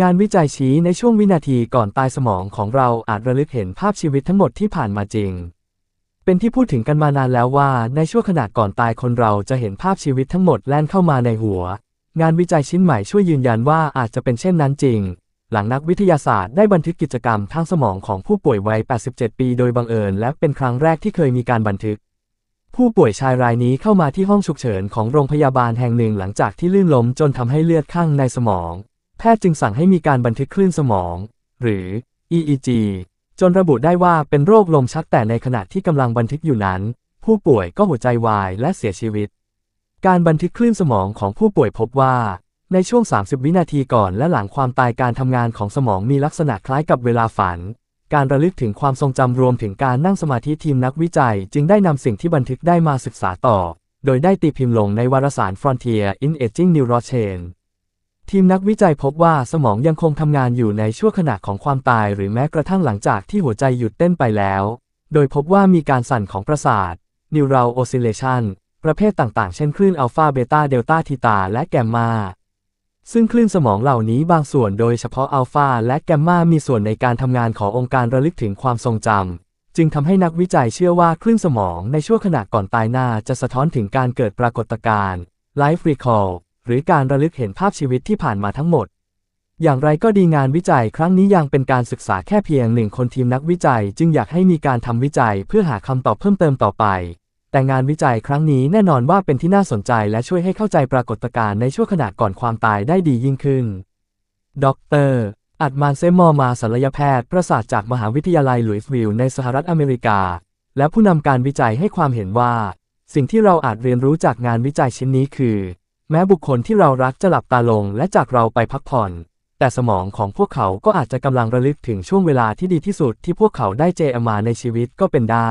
งานวิจัยชี้ในช่วงวินาทีก่อนตายสมองของเราอาจระลึกเห็นภาพชีวิตทั้งหมดที่ผ่านมาจริง เป็นที่พูดถึงกันมานานแล้วว่า ในช่วงขณะก่อนตายคนเราจะเห็นภาพชีวิตทั้งหมดแล่นเข้ามาในหัว งานวิจัยชิ้นใหม่ช่วยยืนยันว่าอาจจะเป็นเช่นนั้นจริง หลังนักวิทยาศาสตร์ได้บันทึกกิจกรรมทางสมองของผู้ป่วยวัย 87 ปีโดยบังเอิญ และเป็นครั้งแรกที่เคยมีการบันทึก ผู้ป่วยชายรายนี้เข้ามาที่ห้องฉุกเฉินของโรงพยาบาลแห่งหนึ่งหลังจากที่ลื่นล้มจนทำให้เลือดข้างในสมอง พทย์จึงสั่งให้มีการบันทึกคลื่นสมอง หรือ EEG จนระบุได้ว่าเป็นโรคลมชักแต่ในขณะที่กำลังบันทึกอยู่นั้น ผู้ป่วยก็หัวใจวายและเสียชีวิต การบันทึกคลื่นสมองของผู้ป่วยพบว่า ในช่วง 30 วินาทีก่อนและหลังความตายการทำงานของสมองมีลักษณะคล้ายกับเวลาฝัน การระลึกถึงความทรงจำรวมถึงการนั่งสมาธิทีมนักวิจัย จึงได้นำสิ่งที่บันทึกได้มาศึกษาต่อ โดยได้ตีพิมพ์ลงในวารสาร Frontier in Aging Neurochain ทีมนักวิจัยพบว่าสมองยังคงทำงานอยู่ในช่วงขณะของความตายหรือแม้กระทั่งหลังจากที่หัวใจหยุดเต้นไปแล้ว โดยพบว่ามีการสั่นของประสาท Neural Oscillation ประเภทต่างๆ เช่นคลื่นอัลฟาเบต้าเดลต้าทีตาและแกมมา ซึ่งคลื่นสมองเหล่านี้บางส่วนโดยเฉพาะอัลฟาและแกมมามีส่วนในการทำงานขององค์การระลึกถึงความทรงจำ จึงทำให้นักวิจัยเชื่อว่าคลื่นสมองในช่วงขณะก่อนตายน่าจะสะท้อนถึงการเกิดปรากฏการณ์ Life Recall หรือการระลึกเห็นภาพชีวิตที่ผ่านมาทั้งหมด อย่างไรก็ดีงานวิจัยครั้งนี้ยังเป็นการศึกษาแค่เพียงหนึ่งคนทีมนักวิจัย จึงอยากให้มีการทำวิจัยเพื่อหาคำตอบเพิ่มเติมต่อไป แต่งานวิจัยครั้งนี้แน่นอนว่าเป็นที่น่าสนใจและช่วยให้เข้าใจปรากฏการณ์ในช่วงขณะก่อนความตายได้ดียิ่งขึ้น ดรอัดมานเซมอมาศัลยแพทย์ ประสาทจากมหาวิทยาลัยลุยส์วิลล์ในสหรัฐอเมริกา และผู้นำการวิจัยให้ความเห็นว่า สิ่งที่เราอาจเรียนรู้จากงานวิจัยชิ้นนี้คือ แม้บุคคลที่เรารักจะหลับตาลงและจากเราไปพักผ่อน แต่สมองของพวกเขาก็อาจจะกำลังระลึกถึงช่วงเวลาที่ดีที่สุดที่พวกเขาได้เจอมาในชีวิตก็เป็นได้